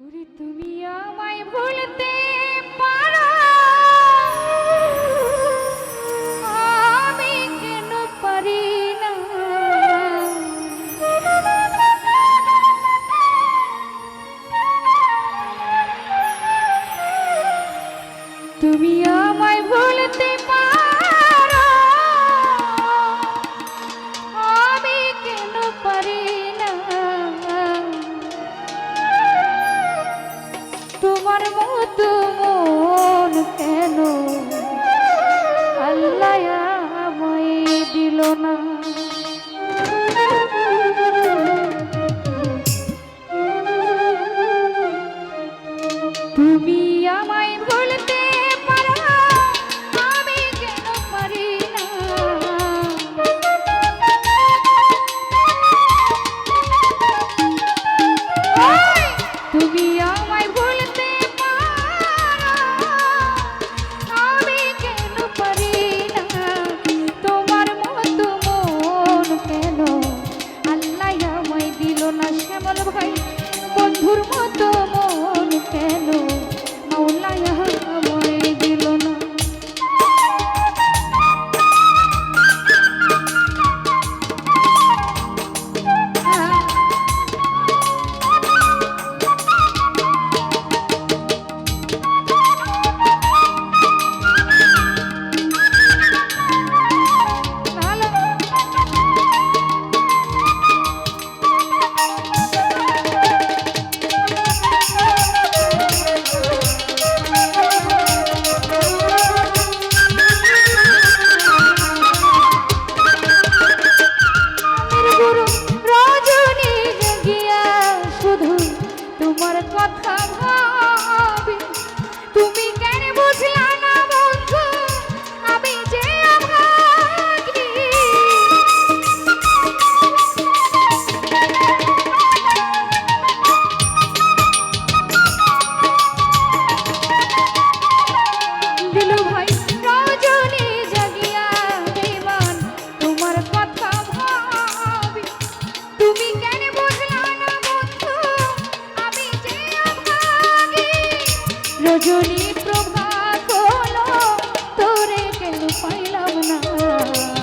ওরে তুমি আমায় ভুলতে পারো। আমি কেন পারি না? তুমি আমায় তুমি আমায় ভুলতে পারো আমি কেন পারি না! তুমি আমায় ভুলতে পারো আমি কেন পারি না? তোমার মতো মন কেন? আল্লাহ আমায় দিল না শ্যামল ভাই। পাইলাম না।